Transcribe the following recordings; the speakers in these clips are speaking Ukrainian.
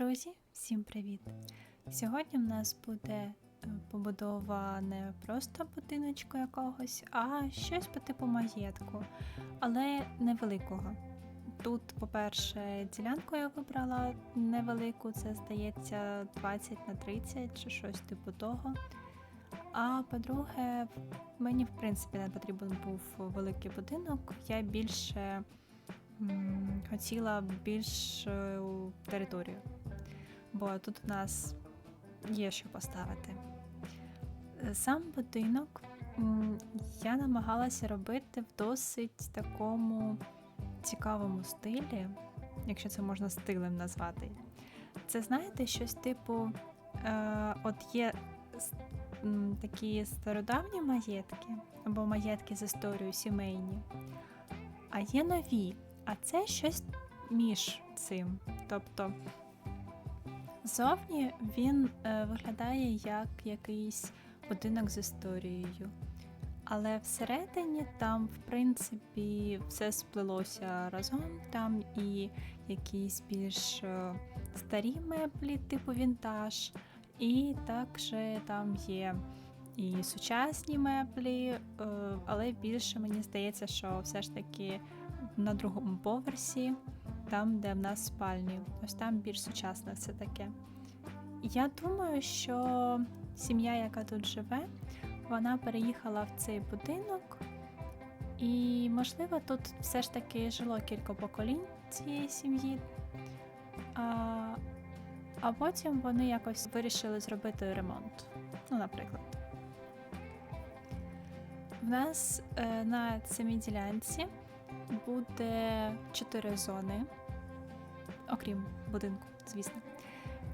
Друзі, всім привіт! Сьогодні в нас буде е, побудова не просто будиночку якогось, а щось по типу маєтку, але невеликого. Тут, по-перше, ділянку я вибрала невелику, це здається 20 на 30 чи щось типу того. А по-друге, мені в принципі не потрібен був великий будинок. Я більше м, хотіла більшу територію, бо тут у нас є що поставити. Е, Сам будинок я намагалася робити в досить такому цікавому стилі, якщо це можна стилем назвати. Це знаєте, щось типу, е, от є такі стародавні маєтки або маєтки з історією сімейні, а є нові. А це щось між цим. Тобто зовні він е, виглядає як якийсь будинок з історією. Але всередині там, в принципі, все сплелося разом. Там і якісь більш е, старі меблі, типу вінтаж, і також там є і сучасні меблі, е, але більше мені здається, що все ж таки на другому поверсі, там, де в нас спальні. Ось там більш сучасне все таке. Я думаю, що сім'я, яка тут живе, вона переїхала в цей будинок, і, можливо, тут все ж таки жило кілька поколінь цієї сім'ї. А, а потім вони якось вирішили зробити ремонт. Ну, наприклад. В нас е, на самій ділянці буде чотири зони, окрім будинку, звісно.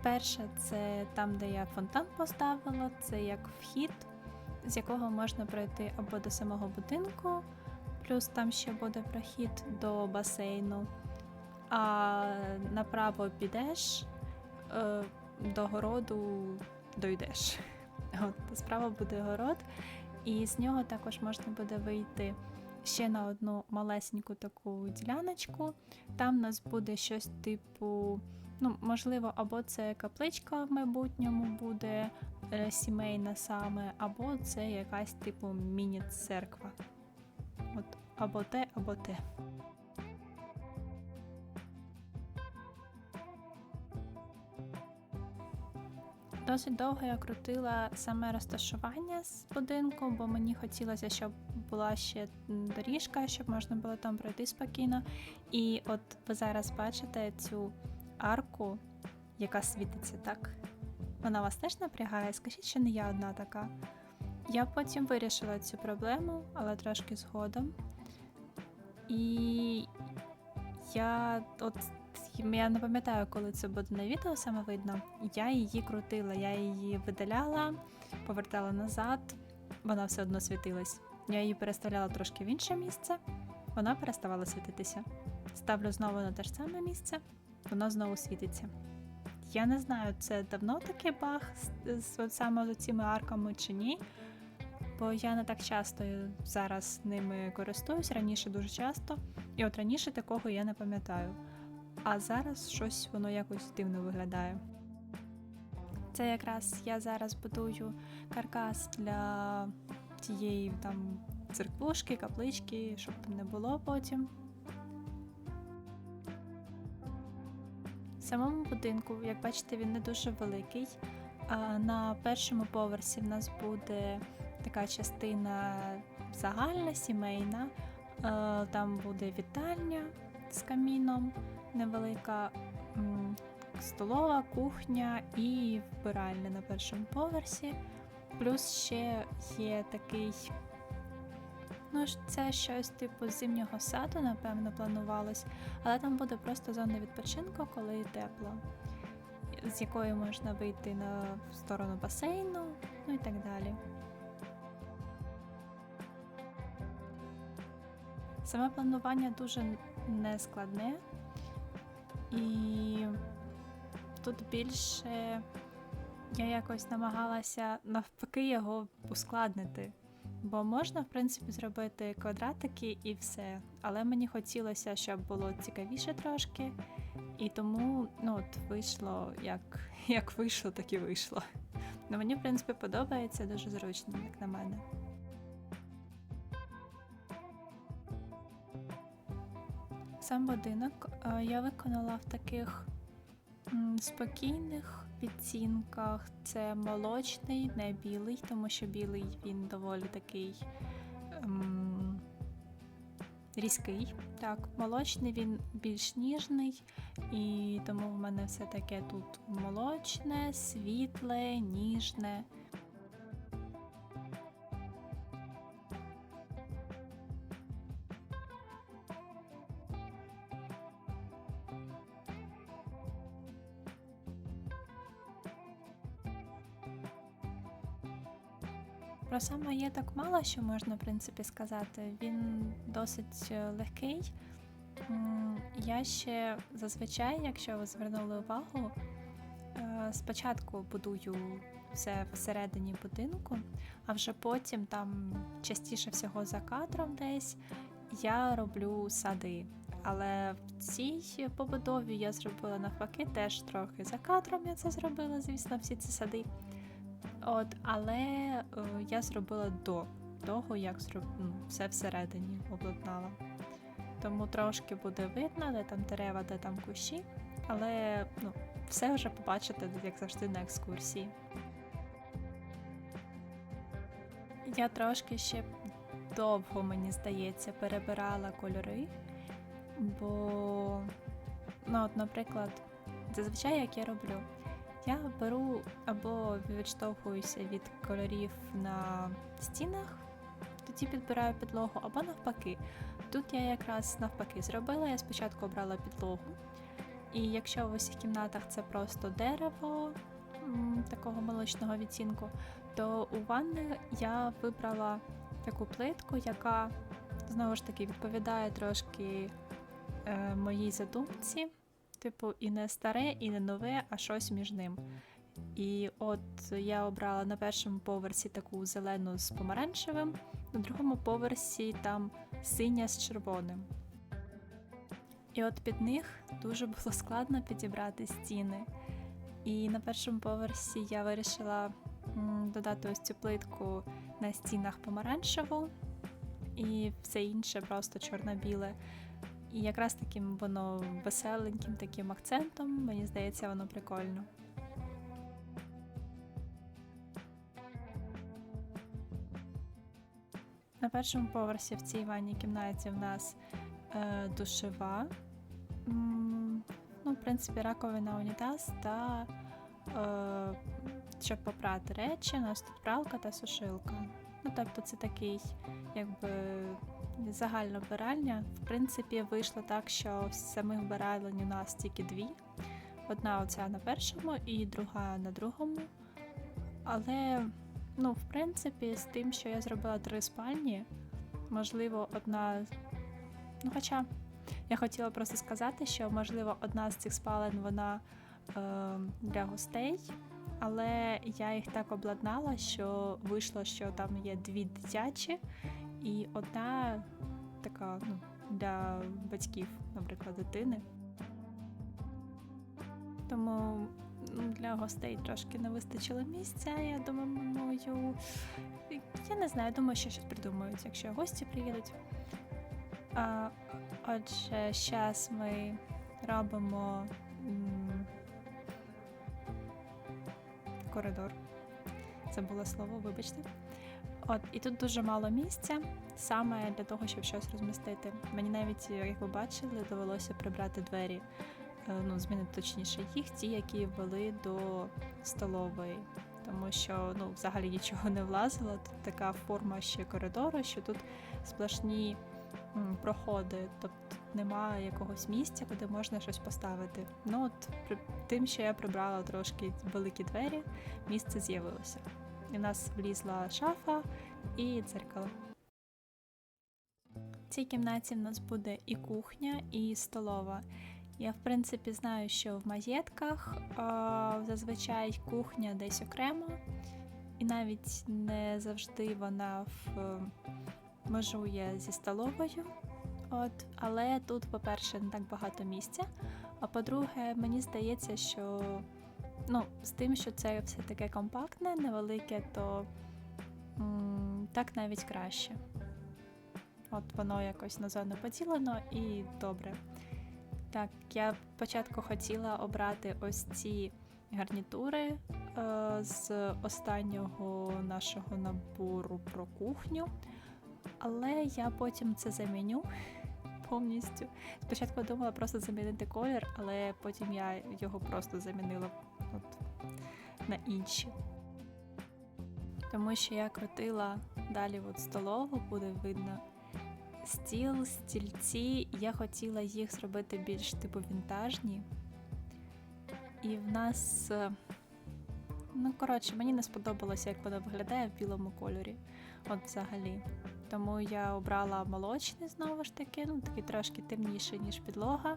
Перша це там, де я фонтан поставила, це як вхід, з якого можна пройти або до самого будинку, плюс там ще буде прохід до басейну. А направо підеш, е, до городу дойдеш. От, справа буде город, і з нього також можна буде вийти ще на одну малесеньку таку діляночку. Там у нас буде щось типу, ну, можливо, або це капличка в майбутньому буде е, сімейна саме, або це якась типу міні-церква. От, або те, або те. Досить довго я крутила саме розташування з будинку, бо мені хотілося, щоб була ще доріжка, щоб можна було там пройти спокійно. І от ви зараз бачите цю арку, яка світиться так. Вона вас теж напрягає? Скажіть, що не я одна така. Я потім вирішила цю проблему, але трошки згодом. І я от я не пам'ятаю, коли це буде на відео саме видно. Я її крутила, я її видаляла, повертала назад, вона все одно світилась. Я її переставляла трошки в інше місце, вона переставала світитися. Ставлю знову на те ж саме місце, воно знову світиться. Я не знаю, це давно такий баг з, саме з цими арками чи ні. Бо я не так часто зараз ними користуюсь, раніше дуже часто. І от раніше такого я не пам'ятаю. А зараз щось воно якось дивно виглядає. Це якраз я зараз будую каркас для тієї там церквушки, каплички, щоб там не було потім. В самому будинку, як бачите, він не дуже великий. На першому поверсі в нас буде така частина загальна, сімейна. Е, Там буде вітальня з каміном, невелика столова, кухня і вбиральня на першому поверсі. Плюс ще є такий. Ну, це щось типу зимнього саду, напевно, планувалось, але там буде просто зона відпочинку, коли тепло, з якої можна вийти на сторону басейну, ну і так далі. Саме планування дуже нескладне, і тут більше я якось намагалася навпаки його ускладнити. Бо можна, в принципі, зробити квадратики і все. Але мені хотілося, щоб було цікавіше трошки. І тому ну, от вийшло, як, як вийшло, так і вийшло. Ну, мені, в принципі, подобається дуже зручно, як на мене. Сам будинок е, я виконала в таких спокійних відцінках. Це молочний, не білий, тому що білий він доволі такий ем, різкий. Так, молочний він більш ніжний, і тому в мене все таке тут молочне, світле, ніжне. Про сам маєток мало що можна, в принципі, сказати. Він досить е, легкий. Я ще зазвичай, якщо ви звернули увагу, е, спочатку будую все всередині будинку, а вже потім, там частіше всього за кадром десь, я роблю сади. Але в цій побудові я зробила навпаки теж трохи за кадром я це зробила, звісно, всі ці сади. От, але е, я зробила до того, як зроб... ну, все всередині обладнала. Тому трошки буде видно, де там дерева, де там кущі, але ну, все вже побачите, як завжди, на екскурсії. Я трошки ще довго, мені здається, перебирала кольори, бо, ну, от, наприклад, зазвичай як я роблю, я беру або відштовхуюся від кольорів на стінах, тоді підбираю підлогу, або навпаки. Тут я якраз навпаки зробила. Я спочатку обрала підлогу, і якщо в усіх кімнатах це просто дерево такого молочного відтінку, то у ванни я вибрала таку плитку, яка знову ж таки відповідає трошки е, моїй задумці. Типу, і не старе, і не нове, а щось між ним. І от я обрала на першому поверсі таку зелену з помаранчевим, на другому поверсі там синя з червоним. І от під них дуже було складно підібрати стіни. І на першому поверсі я вирішила додати ось цю плитку на стінах помаранчеву, і все інше просто чорно-біле. І якраз таким воно веселеньким таким акцентом, мені здається, воно прикольно. На першому поверсі в цій ванній кімнаті в нас е, душева. М, ну, в принципі, раковина унітаз та е, щоб попрати речі, у нас тут пралка та сушилка. Ну, тобто це такий, якби загальна вбиральня. В принципі, вийшло так, що самих вбиралень у нас тільки дві. Одна оця на першому і друга на другому. Але, ну, в принципі, з тим, що я зробила три спальні, можливо, одна. Ну, хоча я хотіла просто сказати, що, можливо, одна з цих спалень вона е, для гостей. Але я їх так обладнала, що вийшло, що там є дві дитячі, і одна така ну, для батьків, наприклад, дитини. Тому ну, для гостей трошки не вистачило місця. Я думаю, я не знаю, думаю, що щось придумають, якщо гості приїдуть. А, отже, зараз ми робимо м, коридор. Це було слово, вибачте. От, і тут дуже мало місця саме для того, щоб щось розмістити. Мені навіть, як ви бачили, довелося прибрати двері, е, ну, змінити точніше їх, ті, які вели до столової. Тому що ну, взагалі нічого не влазило. Тут така форма ще коридору, що тут сплошні проходи, тобто немає якогось місця, куди можна щось поставити. Ну от при тим, що я прибрала трошки великі двері, місце з'явилося. І в нас влізла шафа і дзеркало. В цій кімнаті в нас буде і кухня, і столова. Я, в принципі, знаю, що в маєтках зазвичай кухня десь окремо, і навіть не завжди вона в, межує зі столовою. От, але тут, по-перше, не так багато місця. А по-друге, мені здається, що ну, з тим, що це все таке компактне, невелике, то м, так навіть краще. От воно якось на поділено і добре. Так, я спочатку хотіла обрати ось ці гарнітури е, з останнього нашого набору про кухню, але я потім це заміню повністю. Спочатку думала просто замінити колір, але потім я його просто замінила на інші. Тому що я крутила далі от столову, буде видно стіл, стільці. Я хотіла їх зробити більш типу вінтажні. І в нас, е, ну коротше, мені не сподобалося, як воно виглядає в білому кольорі. От взагалі. Тому я обрала молочний знову ж таки, ну такий трошки темніший, ніж підлога.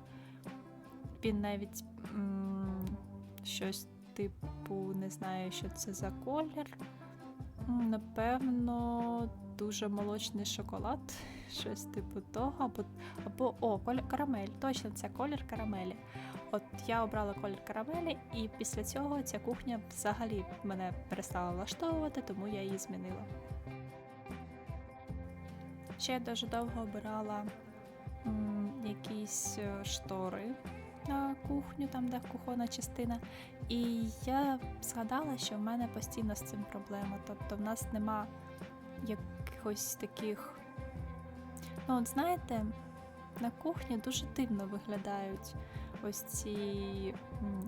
Він навіть м- щось типу, не знаю, що це за колір. Напевно, дуже молочний шоколад, щось типу того, або, або о, карамель. Точно, це колір карамелі. От я обрала колір карамелі, і після цього ця кухня взагалі мене перестала влаштовувати, тому я її змінила. Ще я дуже довго обирала м, якісь е, штори на кухню, там де кухонна частина. І я згадала, що в мене постійно з цим проблема. Тобто в нас нема якихось таких. Ну, от знаєте, на кухні дуже дивно виглядають ось ці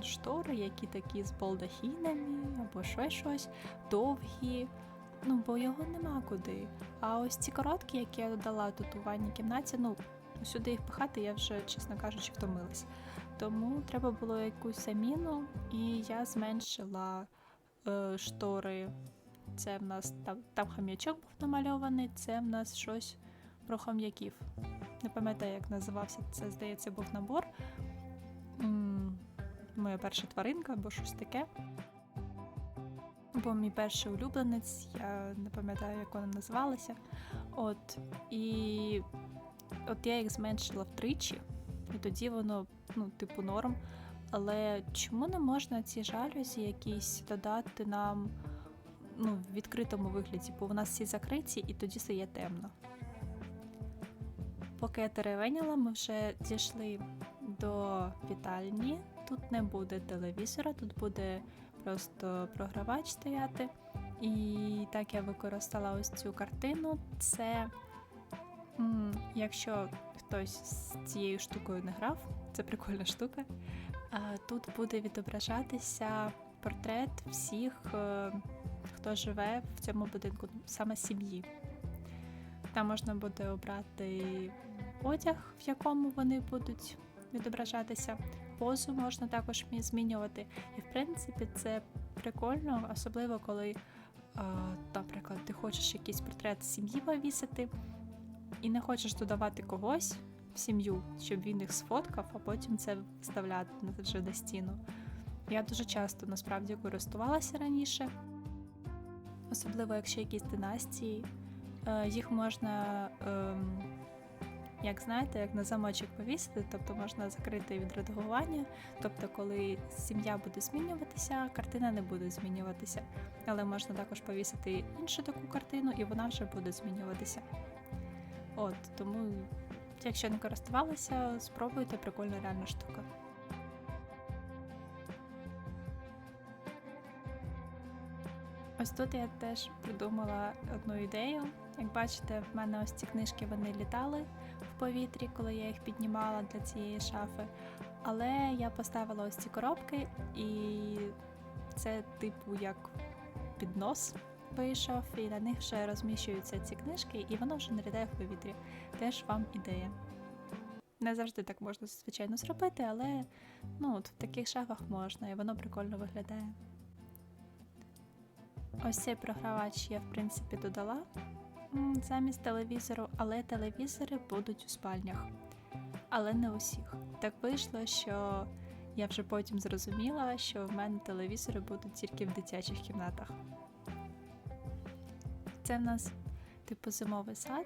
штори, які такі з балдахінами або ще щось, довгі. Ну, бо його нема куди. А ось ці короткі, які я додала тут у ванній кімнаті, ну, сюди їх пихати я вже, чесно кажучи, втомилась. Тому треба було якусь заміну, і я зменшила е, штори. Це в нас там, там хам'ячок був намальований, це в нас щось про хам'яків. Не пам'ятаю, як називався. Це, здається, був набор. Моя перша тваринка або щось таке. Бо мій перший улюбленець, я не пам'ятаю, як вона називалася. От, і от я їх зменшила втричі, і тоді воно, ну, типу, норм. Але чому не можна ці жалюзі якісь додати нам ну, в відкритому вигляді, бо у нас всі закриті і тоді стає темно. Поки я теревеніла, ми вже дійшли до вітальні. Тут не буде телевізора, тут буде просто програвач стояти. І так я використала ось цю картину. Це якщо хтось з цією штукою не грав, це прикольна штука. Тут буде відображатися портрет всіх, е, хто живе в цьому будинку, саме сім'ї. Там можна буде обрати одяг, в якому вони будуть відображатися. Позу можна також змінювати. І в принципі це прикольно, особливо коли, наприклад, ти хочеш якийсь портрет сім'ї повісити і не хочеш додавати когось в сім'ю, щоб він їх сфоткав, а потім це вставляти вже на стіну. Я дуже часто насправді користувалася раніше, особливо якщо якісь династії. Е, Їх можна, ем, як знаєте, як на замочок повісити, тобто можна закрити від редагування. Тобто, коли сім'я буде змінюватися, картина не буде змінюватися. Але можна також повісити іншу таку картину, і вона вже буде змінюватися. От тому, якщо не користувалися, спробуйте прикольна реальна штука. Ось тут я теж придумала одну ідею. Як бачите, в мене ось ці книжки вони літали в повітрі, коли я їх піднімала для цієї шафи. Але я поставила ось ці коробки, і це типу як піднос вийшов, і на них вже розміщуються ці книжки, і воно вже літає в повітрі. Теж вам ідея. Не завжди так можна, звичайно, зробити, але ну, от в таких шафах можна, і воно прикольно виглядає. Ось цей програвач я, в принципі, додала замість телевізору, але телевізори будуть у спальнях. Але не усіх. Так вийшло, що я вже потім зрозуміла, що в мене телевізори будуть тільки в дитячих кімнатах. Це в нас типу зимовий сад.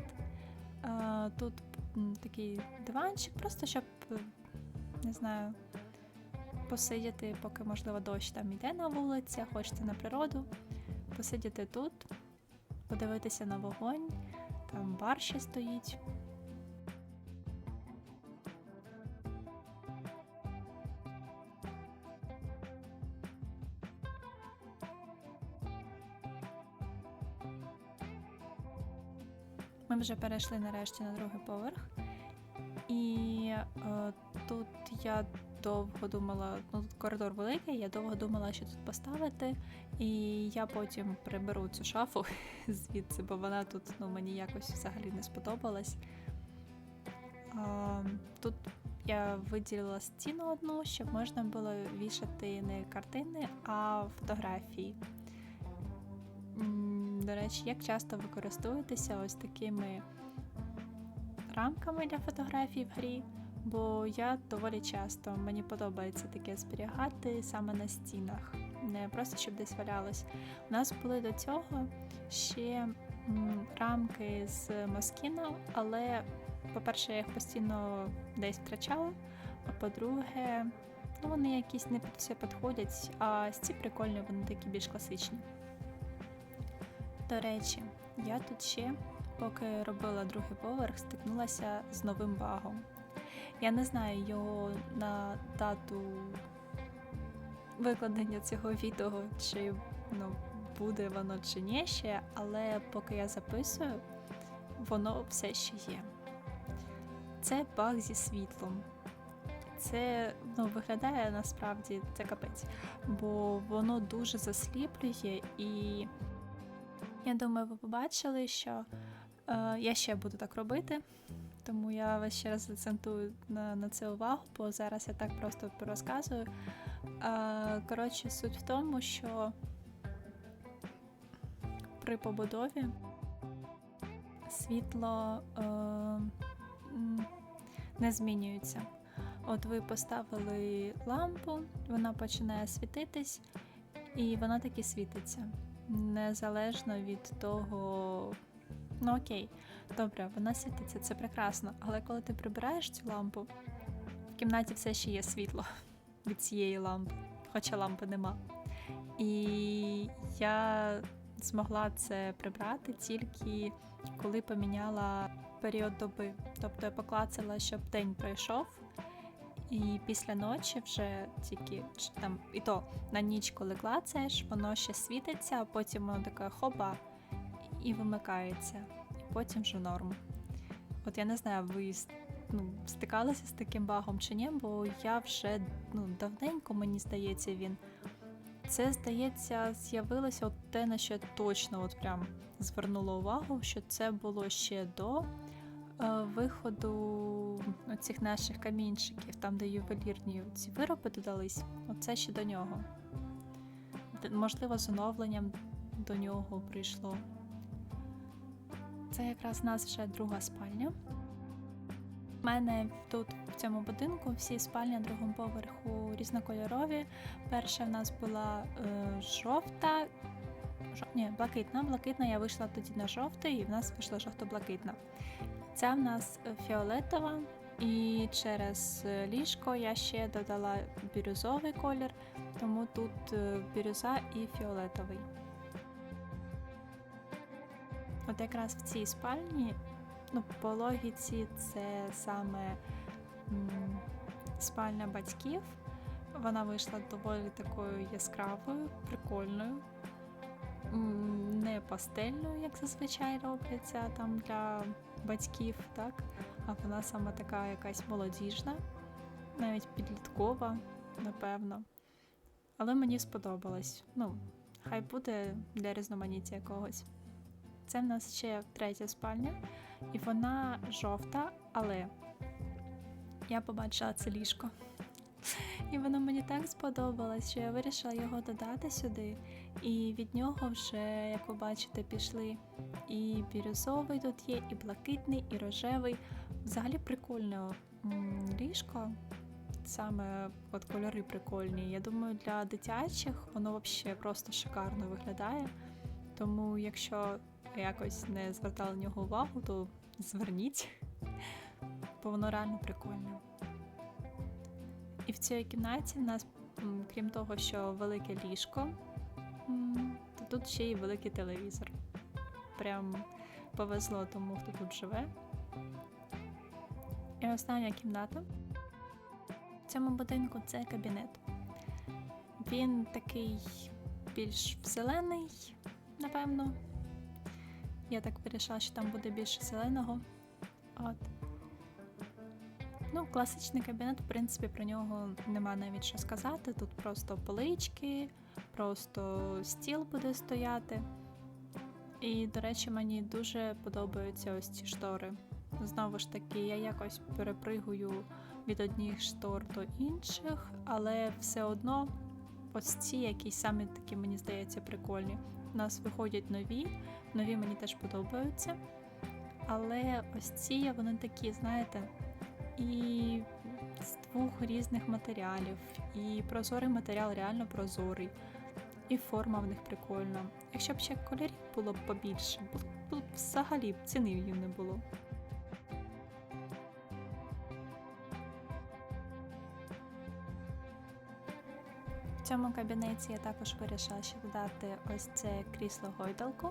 Тут такий диванчик, просто щоб е, не знаю, посидіти, поки, можливо, дощ там іде на вулиці, хочете на природу, посидіти тут, подивитися на вогонь, там бар ще стоїть. Вже перейшли нарешті на другий поверх. І е, тут я довго думала, ну тут коридор великий, я довго думала, що тут поставити. І я потім приберу цю шафу звідси, бо вона тут ну, мені якось взагалі не сподобалась. А, тут я виділила стіну одну, щоб можна було вішати не картини, а фотографії. До речі, як часто ви користуєтеся ось такими рамками для фотографій в грі? Бо я доволі часто мені подобається таке зберігати саме на стінах, не просто щоб десь валялось. У нас були до цього ще рамки з Москіно, але, по-перше, я їх постійно десь втрачала, а по-друге, ну вони якісь не все підходять, а ці прикольні, вони такі більш класичні. До речі, я тут ще, поки робила другий поверх, стикнулася з новим багом. Я не знаю його на дату викладення цього відео, чи ну, буде воно чи ні ще, але поки я записую, воно все ще є. Це баг зі світлом. Це ну, виглядає насправді це капець, бо воно дуже засліплює і я думаю, ви побачили, що е, я ще буду так робити, тому я вас ще раз акцентую на, на це увагу, бо зараз я так просто розказую. Е, коротше, суть в тому, що при побудові світло е, не змінюється. От ви поставили лампу, вона починає світитись, і вона таки світиться незалежно від того. Ну окей, добре, вона світиться, це прекрасно. Але коли ти прибираєш цю лампу, в кімнаті все ще є світло від цієї лампи, хоча лампи нема. І я змогла це прибрати тільки коли поміняла період доби. Тобто я поклацала, щоб день пройшов. І після ночі вже тільки там, і то на ніч, коли клацаєш, воно ще світиться, а потім воно таке хоба і вимикається. І потім вже норм. От я не знаю, ви ну, стикалися з таким багом чи ні, бо я вже ну, давненько, мені здається, він. Це, здається, з'явилося от те, на що точно от прям звернула увагу, що це було ще до виходу цих наших камінчиків, там, де ювелірні ці вироби додались, оце ще до нього. Можливо, з оновленням до нього прийшло. Це якраз у нас вже друга спальня. У мене тут в цьому будинку всі спальні на другому поверху різнокольорові. Перша в нас була е, жовта, жо- ні, блакитна. Блакитна я вийшла тоді на жовтий, і в нас вийшла жовто-блакитна. Ця в нас фіолетова, і через е, ліжко я ще додала бірюзовий колір, тому тут е, бірюза і фіолетовий. От якраз в цій спальні, ну, по логіці, це саме м, спальня батьків. Вона вийшла доволі такою яскравою, прикольною, М, не пастельною, як зазвичай робляться там для батьків, так? А вона саме така якась молодіжна, навіть підліткова, напевно. Але мені сподобалось. Ну, хай буде для різноманіття якогось. Це в нас ще третя спальня, і вона жовта, але я побачила це ліжко. І воно мені так сподобалось, що я вирішила його додати сюди. І від нього вже, як ви бачите, пішли і бірюзовий тут є, і блакитний, і рожевий. Взагалі прикольне ліжко. Саме от кольори прикольні. Я думаю, для дитячих воно взагалі просто шикарно виглядає. Тому, якщо якось не звертали на нього увагу, то зверніть, бо воно реально прикольне. І в цій кімнаті в нас, крім того, що велике ліжко, то тут ще й великий телевізор. Прям повезло тому, хто тут живе. І остання кімната в цьому будинку це кабінет. Він такий більш зелений, напевно. Я так вирішила, що там буде більше зеленого. От. Ну, класичний кабінет, в принципі, про нього нема навіть що сказати. Тут просто полички, просто стіл буде стояти. І, до речі, мені дуже подобаються ось ці штори. Знову ж таки, я якось перепригую від одних штор до інших, але все одно ось ці якісь самі такі, мені здається, прикольні. У нас виходять нові, нові мені теж подобаються. Але ось ці вони такі, знаєте, і з двох різних матеріалів, і прозорий матеріал реально прозорий, і форма в них прикольна. Якщо б ще кольорів було б побільше, бу- бу- взагалі б ціни їм не було. В цьому кабінеті я також вирішила ще додати ось це крісло гойдалку.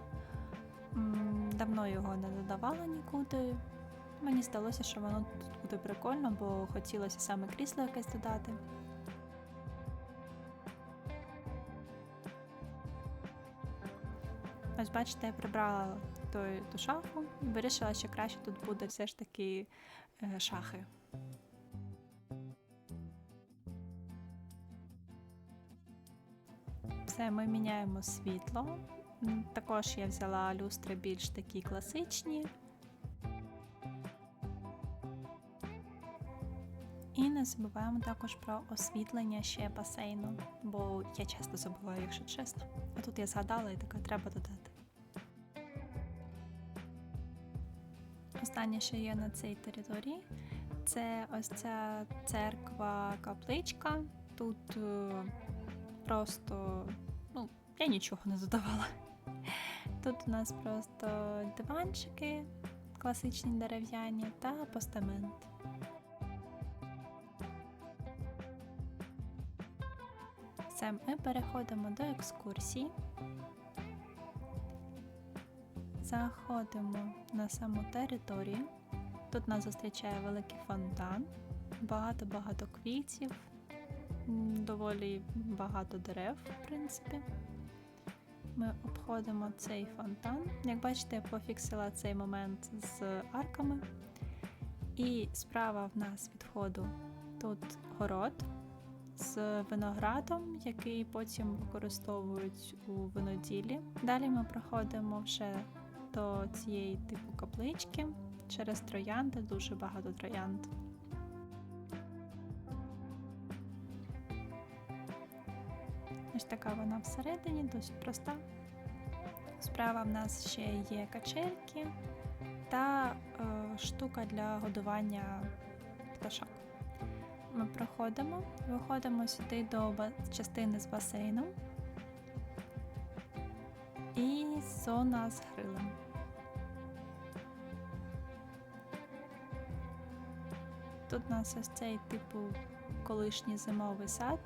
Давно його не додавала нікуди. Мені здалося, що воно тут буде прикольно, бо хотілося саме крісло якесь додати. Ось бачите, я прибрала той, ту шафу і вирішила, що краще тут буде все ж таки е, шахи. Все, ми міняємо світло. Також я взяла люстри більш такі класичні. І не забуваємо також про освітлення ще басейну, бо я часто забуваю, якщо чесно. А тут я згадала і така треба додати. Останнє, що є на цій території, це ось ця церква-капличка. Тут е, просто, ну, я нічого не додавала. Тут у нас просто диванчики, класичні дерев'яні та постамент. Все, ми переходимо до екскурсії. Заходимо на саму територію. Тут нас зустрічає великий фонтан, багато-багато квітів, доволі багато дерев, в принципі. Ми обходимо цей фонтан. Як бачите, я пофіксила цей момент з арками. І справа в нас від входу тут город з виноградом, який потім використовують у виноділі. Далі ми проходимо вже до цієї типу каплички через троянди, дуже багато троянд. Ось така вона всередині, досить проста. Справа в нас ще є качельки та е, штука для годування пташок. Ми проходимо, виходимо сюди до частини з басейном і зона з грилем. Тут у нас ось цей типу колишній зимовий сад,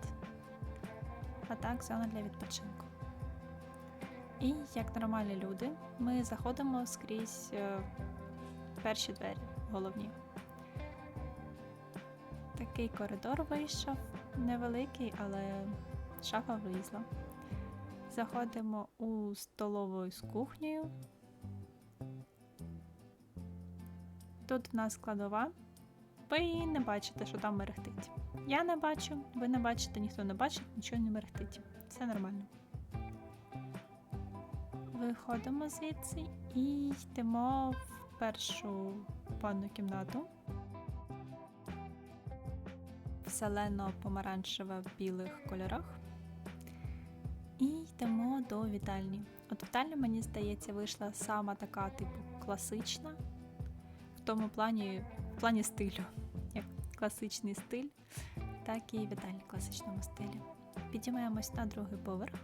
а так зона для відпочинку. І як нормальні люди, ми заходимо скрізь е, перші двері головні. Такий коридор вийшов, невеликий, але шафа влізла. Заходимо у столову з кухнею. Тут в нас складова. Ви не бачите, що там мерехтить. Я не бачу, ви не бачите, ніхто не бачить, нічого не мерехтить. Все нормально. Виходимо звідси і йдемо в першу ванну кімнату. В зелено-помаранчево-білих кольорах. І йдемо до вітальні. От вітальня, мені здається, вийшла сама така, типу, класична, в тому плані, в плані стилю. Як класичний стиль, так і вітальня в класичному стилі. Підіймаємось на другий поверх.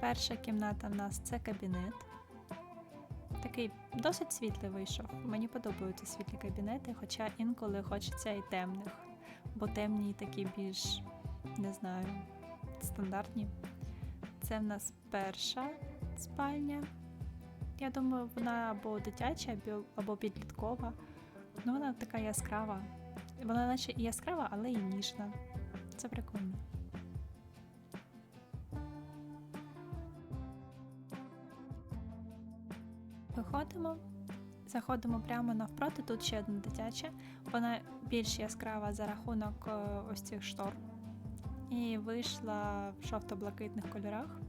Перша кімната в нас це кабінет. Такий досить світлий вийшов. Мені подобаються світлі кабінети, хоча інколи хочеться і темних, бо темні такі більш, не знаю, стандартні. Це в нас перша спальня. Я думаю, вона або дитяча, або, підліткова. Ну, вона така яскрава. Вона наче і яскрава, але і ніжна. Це прикольно. Виходимо, заходимо прямо навпроти. Тут ще одна дитяча. Вона більш яскрава за рахунок е, ось цих штор. І вийшла в жовто-блакитних кольорах.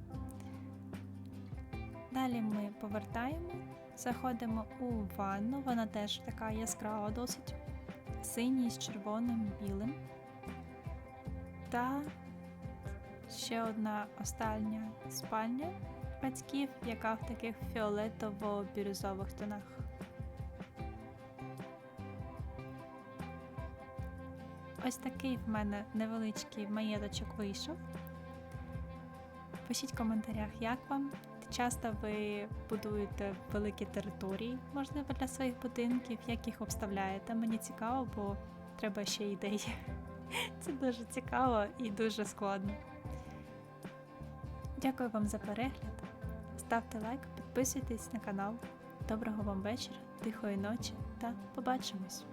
Далі ми повертаємо, заходимо у ванну. Вона теж така яскрава досить. Синій з червоним, білим. Та ще одна остання спальня батьків, яка в таких фіолетово-бірюзових тонах. Ось такий в мене невеличкий маєточок вийшов. Пишіть в коментарях, як вам. Часто ви будуєте великі території, можливо, для своїх будинків, як їх обставляєте. Мені цікаво, бо треба ще ідеї. Це дуже цікаво і дуже складно. Дякую вам за перегляд. Ставте лайк, підписуйтесь на канал. Доброго вам вечора, тихої ночі та побачимось!